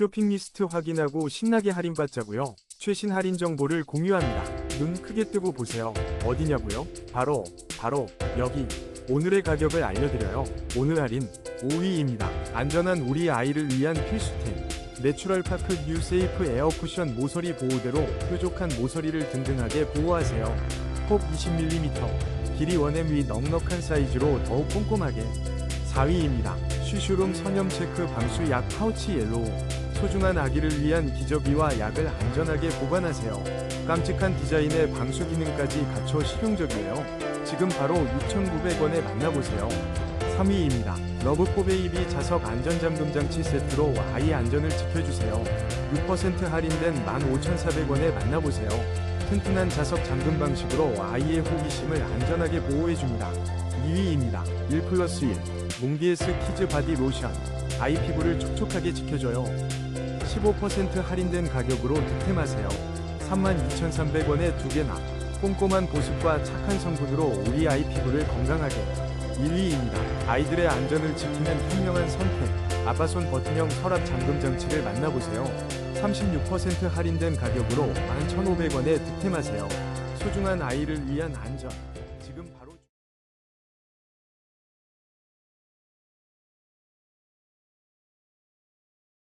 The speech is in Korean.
쇼핑 리스트 확인하고 신나게 할인받자고요. 최신 할인 정보를 공유합니다. 눈 크게 뜨고 보세요. 어디냐고요? 바로 바로 여기. 오늘의 가격을 알려드려요. 오늘 할인 5위입니다. 안전한 우리 아이를 위한 필수템. 내추럴 파크 뉴 세이프 에어 쿠션 모서리 보호대로 뾰족한 모서리를 든든하게 보호하세요. 폭 20mm, 길이 원엠 위 넉넉한 사이즈로 더욱 꼼꼼하게. 4위입니다. 슈슈룸 선염 체크 방수 약 파우치 옐로우. 소중한 아기를 위한 기저귀와 약을 안전하게 보관하세요. 깜찍한 디자인의 방수 기능까지 갖춰 실용적이에요. 지금 바로 6,900원에 만나보세요. 3위입니다. 러브포 베이비 자석 안전잠금 장치 세트로 아이 안전을 지켜주세요. 6% 할인된 15,400원에 만나보세요. 튼튼한 자석 잠금 방식으로 아이의 호기심을 안전하게 보호해줍니다. 2위입니다. 1 플러스 1 몽디에스 키즈 바디 로션 아이 피부를 촉촉하게 지켜줘요. 15% 할인된 가격으로 득템하세요. 32,300원에 두 개나 꼼꼼한 보습과 착한 성분으로 우리 아이 피부를 건강하게 1위입니다. 아이들의 안전을 지키는 현명한 선택 아빠손 버튼형 서랍 잠금 장치를 만나보세요. 36% 할인된 가격으로 11,500원에 득템하세요. 소중한 아이를 위한 안전 지금